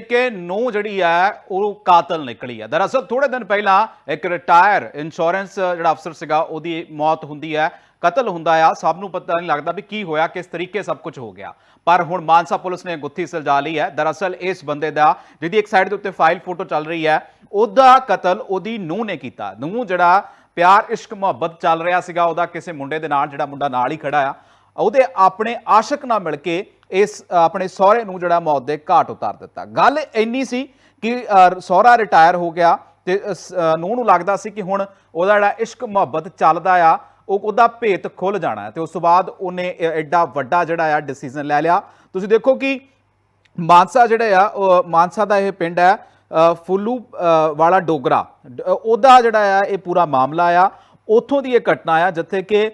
ਕਿ ਨੂੰ ਜਿਹੜੀ ਹੈ ਉਹ ਕਾਤਲ ਨਿਕਲੀ ਹੈ ਦਰਅਸਲ ਥੋੜੇ ਦਿਨ ਪਹਿਲਾਂ ਇੱਕ ਰਿਟਾਇਰ ਇੰਸ਼ੋਰੈਂਸ ਜਿਹੜਾ ਅਫਸਰ ਸੀਗਾ, ਉਹਦੀ ਮੌਤ ਹੁੰਦੀ ਹੈ ਕਤਲ ਹੁੰਦਾ ਆ। ਸਭ ਨੂੰ ਪਤਾ ਨਹੀਂ ਲੱਗਦਾ ਵੀ ਕੀ ਹੋਇਆ, ਕਿਸ ਤਰੀਕੇ ਸਭ ਕੁਝ ਹੋ ਗਿਆ। ਪਰ ਹੁਣ ਮਾਨਸਾ ਪੁਲਿਸ ਨੇ ਗੁੱਥੀ ਸੁਲਝਾ ਲਈ ਹੈ। ਦਰਅਸਲ ਇਸ ਬੰਦੇ ਦਾ, ਜਿਹਦੀ ਇੱਕ ਸਾਈਡ ਦੇ ਉੱਤੇ ਫਾਈਲ ਫੋਟੋ ਚੱਲ ਰਹੀ ਹੈ, ਉਹਦਾ ਕਤਲ ਉਹਦੀ ਨੂੰਹ ਨੇ ਕੀਤਾ। ਨੂੰਹ ਜਿਹੜਾ ਪਿਆਰ, ਇਸ਼ਕ, ਮੁਹੱਬਤ ਚੱਲ ਰਿਹਾ ਸੀਗਾ, ਉਹਦਾ ਕਿਸੇ ਮੁੰਡੇ ਦੇ ਨਾਲ, ਜਿਹੜਾ ਮੁੰਡਾ ਨਾਲ ਹੀ ਖੜਾ ਆ। ਉਹਦੇ ਆਪਣੇ ਆਸ਼ਿਕ ਨਾਲ ਮਿਲ ਕੇ ਇਸ ਆਪਣੇ ਸਹੁਰੇ ਨੂੰ ਜਿਹੜਾ ਮੌਤ ਦੇ ਘਾਟ ਉਤਾਰ ਦਿੱਤਾ। ਗੱਲ ਇੰਨੀ ਸੀ ਕਿ ਅ, ਸਹੁਰਾ ਰਿਟਾਇਰ ਹੋ ਗਿਆ ਤੇ ਅ, ਨੂੰਹ ਨੂੰ ਲੱਗਦਾ ਸੀ ਕਿ ਹੁਣ ਉਹਦਾ ਜਿਹੜਾ ਇਸ਼ਕ ਮੁਹੱਬਤ ਚੱਲਦਾ ਆ ਉਹ ਉਹਦਾ ਭੇਤ ਖੁੱਲ ਜਾਣਾ ਹੈ ਤੇ ਉਸ ਤੋਂ ਬਾਅਦ ਉਹਨੇ ਐਡਾ ਵੱਡਾ ਜਿਹੜਾ ਆ ਡਿਸੀਜਨ ਲੈ ਲਿਆ। ਤੁਸੀਂ ਦੇਖੋ ਕਿ ਮਾਨਸਾ ਜਿਹੜਾ ਆ ਉਹ ਮਾਨਸਾ ਦਾ ਇਹ ਪਿੰਡ ਹੈ ਫੁੱਲੂ ਵਾਲਾ ਡੋਗਰਾ। ਉਹਦਾ ਜਿਹੜਾ ਆ ਇਹ ਪੂਰਾ ਮਾਮਲਾ ਆ। ਉੱਥੋਂ ਦੀ ਇਹ ਘਟਨਾ ਆ, ਜਿੱਥੇ ਕਿ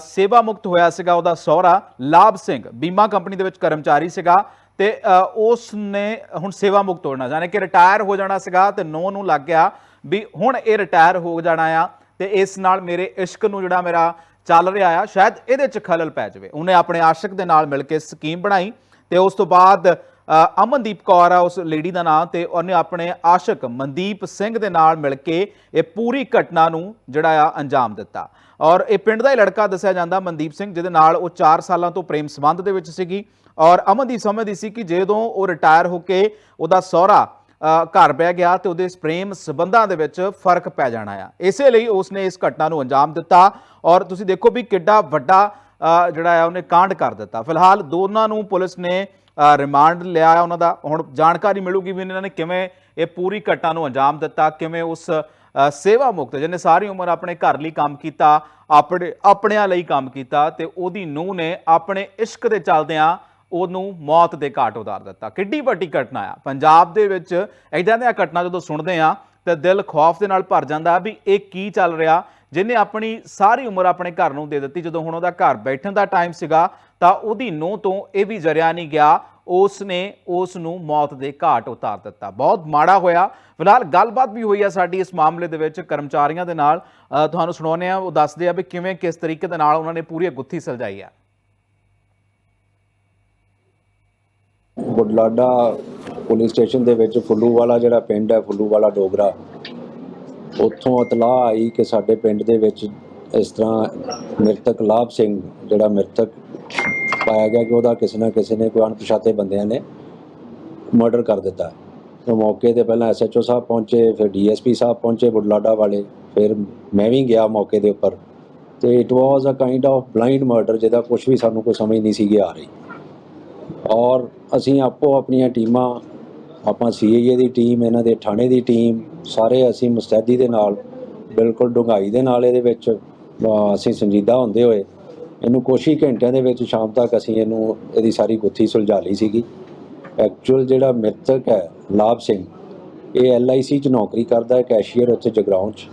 ਸੇਵਾ ਮੁਕਤ ਹੋਇਆ ਸੀਗਾ ਉਹਦਾ ਸਹੁਰਾ ਲਾਭ ਸਿੰਘ, ਬੀਮਾ ਕੰਪਨੀ ਦੇ ਵਿੱਚ ਕਰਮਚਾਰੀ ਸੀਗਾ ਤੇ ਉਸ ਨੇ ਹੁਣ ਸੇਵਾ ਮੁਕਤ ਹੋਣਾ ਯਾਨੀ ਕਿ ਰਿਟਾਇਰ ਹੋ ਜਾਣਾ ਸੀਗਾ ਤੇ ਨੌ ਨੂੰ ਲੱਗ ਗਿਆ ਵੀ ਹੁਣ ਇਹ ਰਿਟਾਇਰ ਹੋ ਜਾਣਾ ਆ ਤੇ ਇਸ ਨਾਲ ਮੇਰੇ ਇਸ਼ਕ ਨੂੰ ਜਿਹੜਾ ਮੇਰਾ ਚੱਲ ਰਿਹਾ ਆ, ਸ਼ਾਇਦ ਇਹਦੇ ਚ ਖਲਲ ਪੈ ਜਾਵੇ। ਉਹਨੇ ਆਪਣੇ ਆਸ਼ਿਕ ਦੇ ਨਾਲ ਮਿਲ ਕੇ ਸਕੀਮ ਬਣਾਈ ਤੇ ਉਸ ਤੋਂ ਬਾਅਦ ਅਮਨਦੀਪ ਕੌਰ ਆ, ਉਸ ਲੇਡੀ ਦਾ ਨਾਮ ਤੇ ਉਹਨੇ ਆਪਣੇ ਆਸ਼ਿਕ ਮਨਦੀਪ ਸਿੰਘ ਦੇ ਨਾਲ ਮਿਲ ਕੇ ਇਹ ਪੂਰੀ ਘਟਨਾ ਨੂੰ ਜਿਹੜਾ ਆ ਅੰਜਾਮ ਦਿੱਤਾ। ਔਰ ਇਹ ਪਿੰਡ ਦਾ ਹੀ ਲੜਕਾ ਦੱਸਿਆ ਜਾਂਦਾ, ਮਨਦੀਪ ਸਿੰਘ, ਜਿਹਦੇ ਨਾਲ ਉਹ 4 ਸਾਲਾਂ ਤੋਂ ਪ੍ਰੇਮ ਸੰਬੰਧ ਦੇ ਵਿੱਚ ਸੀਗੀ। ਔਰ ਅਮਨਦੀਪ ਸਮਝਦੀ ਸੀ ਕਿ ਜਦੋਂ ਉਹ ਰਿਟਾਇਰ ਹੋ ਕੇ ਉਹਦਾ ਸਹੁਰਾ ਘਰ ਬਹਿ ਗਿਆ ਤੇ ਉਹਦੇ ਇਸ ਪ੍ਰੇਮ ਸਬੰਧਾਂ ਦੇ ਵਿੱਚ ਫ਼ਰਕ ਪੈ ਜਾਣਾ ਆ। ਇਸੇ ਲਈ ਉਸਨੇ ਇਸ ਘਟਨਾ ਨੂੰ ਅੰਜਾਮ ਦਿੱਤਾ। ਔਰ ਤੁਸੀਂ ਦੇਖੋ ਵੀ ਕਿੱਡਾ ਵੱਡਾ ਜਿਹੜਾ ਆ, ਉਹਨੇ ਕਾਂਡ ਕਰ ਦਿੱਤਾ। ਫਿਲਹਾਲ ਦੋਨਾਂ ਨੂੰ ਪੁਲਿਸ ਨੇ ਰਿਮਾਂਡ ਲਿਆ ਉਹਨਾਂ ਦਾ। ਹੁਣ ਜਾਣਕਾਰੀ ਮਿਲੂਗੀ ਵੀ ਇਹਨਾਂ ਨੇ ਕਿਵੇਂ ਇਹ ਪੂਰੀ ਘਟਨਾ ਨੂੰ ਅੰਜਾਮ ਦਿੱਤਾ, ਕਿਵੇਂ ਉਸ ਸੇਵਾ ਮੁਕਤ, ਜਿਹਨੇ ਸਾਰੀ ਉਮਰ ਆਪਣੇ ਘਰ ਲਈ ਕੰਮ ਕੀਤਾ, ਆਪਣੇ, ਆਪਣਿਆਂ ਲਈ ਕੰਮ ਕੀਤਾ ਤੇ ਉਹਦੀ ਨੂੰਹ ਨੇ ਆਪਣੇ ਇਸ਼ਕ ਦੇ ਚੱਲਦਿਆਂ ਉਹਨੂੰ ਮੌਤ ਦੇ ਘਾਟ ਉਤਾਰ ਦਿੱਤਾ। ਕਿੱਡੀ ਵੱਡੀ ਘਟਨਾ ਆ। ਪੰਜਾਬ ਦੇ ਵਿੱਚ ਐਦਾਂ ਦੀਆਂ ਘਟਨਾ ਜਦੋਂ ਸੁਣਦੇ ਆ, ਤੇ ਦਿਲ ਖੌਫ ਦੇ ਨਾਲ ਭਰ ਜਾਂਦਾ ਵੀ ਇਹ ਕੀ ਚੱਲ ਰਿਹਾ ਜਿਹਨੇ ਆਪਣੀ ਸਾਰੀ ਉਮਰ ਆਪਣੇ ਘਰ ਨੂੰ ਦੇ ਦਿੱਤੀ। ਜਦੋਂ ਹੁਣ ਉਹਦਾ ਘਰ ਬੈਠਣ ਦਾ ਟਾਈਮ ਸੀਗਾ, ਤਾਂ ਉਹਦੀ ਨੂੰਹ ਤੋਂ ਇਹ ਵੀ ਜਰਿਆ ਨਹੀਂ ਗਿਆ ਉਸ ਨੇ ਉਸ ਨੂੰ ਮੌਤ ਦੇ ਘਾਟ ਉਤਾਰ ਦਿੱਤਾ। ਬਹੁਤ ਮਾੜਾ ਹੋਇਆ। ਫਿਲਹਾਲ ਗੱਲਬਾਤ ਵੀ ਹੋਈ ਆ ਸਾਡੀ ਇਸ ਮਾਮਲੇ ਦੇ ਵਿੱਚ ਕਰਮਚਾਰੀਆਂ ਦੇ ਨਾਲ। ਤੁਹਾਨੂੰ ਸੁਣਾਉਂਦੇ ਆ ਉਹ ਦੱਸਦੇ ਆ ਵੀ ਕਿਵੇਂ, ਕਿਸ ਤਰੀਕੇ ਦੇ ਨਾਲ ਉਹਨਾਂ ਨੇ ਪੂਰੀ ਗੁੱਥੀ ਸੁਲਝਾਈ ਆ। ਬੁਢਲਾਡਾ ਪੁਲਿਸ ਸਟੇਸ਼ਨ ਦੇ ਵਿੱਚ ਫੁੱਲੂ ਵਾਲਾ ਜਿਹੜਾ ਪਿੰਡ ਹੈ ਫੁੱਲੂ ਵਾਲਾ ਡੋਗਰਾ ਉੱਥੋਂ ਇਤਲਾਹ ਆਈ ਕਿ ਸਾਡੇ ਪਿੰਡ ਦੇ ਵਿੱਚ ਇਸ ਤਰ੍ਹਾਂ ਮ੍ਰਿਤਕ ਲਾਭ ਸਿੰਘ, ਜਿਹੜਾ ਮ੍ਰਿਤਕ ਪਾਇਆ ਗਿਆ ਕਿ ਉਹਦਾ ਕਿਸੇ ਨਾ ਕਿਸੇ ਨੇ ਕੋਈ ਅਣਪਛਾਤੇ ਬੰਦਿਆਂ ਨੇ ਮਰਡਰ ਕਰ ਦਿੱਤਾ। ਤੇ ਮੌਕੇ ਤੇ ਪਹਿਲਾਂ ਐਸਐਚਓ ਸਾਹਿਬ ਪਹੁੰਚੇ, ਫਿਰ ਡੀਐਸਪੀ ਸਾਹਿਬ ਪਹੁੰਚੇ ਬੁਢਲਾਡਾ ਵਾਲੇ, ਫਿਰ ਮੈਂ ਵੀ ਗਿਆ ਮੌਕੇ ਦੇ ਉੱਪਰ। ਤੇ it was a kind of blind murder ਜਿਹਦਾ ਕੁਝ ਵੀ ਸਾਨੂੰ ਕੋਈ ਸਮਝ ਨਹੀਂ ਸੀਗੀ ਆ ਰਹੀ। ਔਰ ਅਸੀਂ ਆਪੋ ਆਪਣੀਆਂ ਟੀਮਾਂ ਆਪਾਂ ਸੀਆਈਏ ਦੀ ਟੀਮ ਇਹਨਾਂ ਦੇ ਥਾਣੇ ਦੀ ਟੀਮ ਸਾਰੇ ਅਸੀਂ ਮੁਸਤੈਦੀ ਦੇ ਨਾਲ, ਬਿਲਕੁਲ ਡੂੰਘਾਈ ਦੇ ਨਾਲ ਇਹਦੇ ਵਿੱਚ ਅਸੀਂ ਸੰਜੀਦਾ ਹੁੰਦੇ ਹੋਏ, ਇਹਨੂੰ ਕੁਛ ਹੀ ਘੰਟਿਆਂ ਦੇ ਵਿੱਚ ਸ਼ਾਮ ਤੱਕ ਅਸੀਂ ਇਹਨੂੰ, ਇਹਦੀ ਸਾਰੀ ਗੁੱਥੀ ਸੁਲਝਾ ਲਈ ਸੀਗੀ। ਐਕਚੁਅਲ ਜਿਹੜਾ ਮ੍ਰਿਤਕ ਹੈ, ਲਾਭ ਸਿੰਘ, ਇਹ ਐਲਆਈਸੀ 'ਚ ਨੌਕਰੀ ਕਰਦਾ ਹੈ ਕੈਸ਼ੀਅਰ ਉੱਥੇ ਜਗਰਾਉਂ 'ਚ।